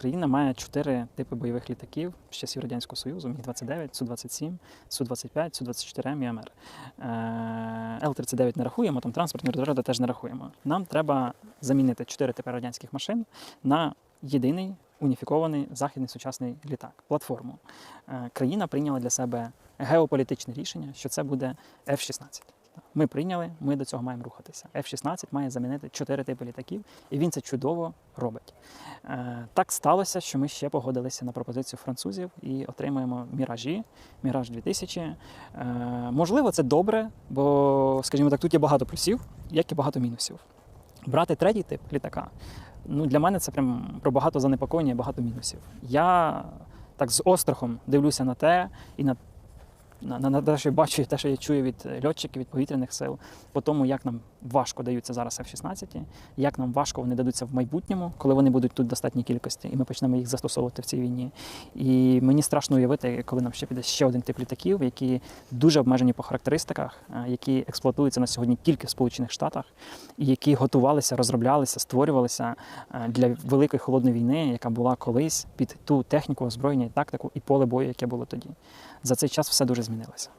Україна має чотири типи бойових літаків з часів Радянського Союзу: Міг-29, Су-27, Су-25, Су-24М і АМР. Е, Л-39 не рахуємо, там транспортні розряди теж не рахуємо. Нам треба замінити чотири типи радянських машин на єдиний уніфікований західний сучасний літак, платформу. Е, Країна прийняла для себе геополітичне рішення, що це буде F-16. Ми прийняли, ми до цього маємо рухатися. F-16 має замінити чотири типи літаків, і він це чудово робить. Е, Так сталося, що ми ще погодилися на пропозицію французів і отримаємо міражі, міраж 2000. Е, Можливо, це добре, бо, скажімо так, тут є багато плюсів, як і багато мінусів. Брати третій тип літака. Ну, для мене це прям про багато занепокоєння і багато мінусів. Я так з острахом дивлюся на те і на на, те, що я бачу, те, що я чую від е, льотчиків, від повітряних сил, по тому, як нам важко даються зараз F-16, як нам важко вони дадуться в майбутньому, коли вони будуть тут в достатній кількості, і ми почнемо їх застосовувати в цій війні. І мені страшно уявити, коли нам ще піде ще один тип літаків, які дуже обмежені по характеристиках, е, які експлуатуються на сьогодні тільки в Сполучених Штатах, і які готувалися, розроблялися, створювалися е, для великої холодної війни, яка була колись під ту техніку, озброєння і тактику і поле бою, яке було тоді. За цей час все дуже змінилося. Minelas.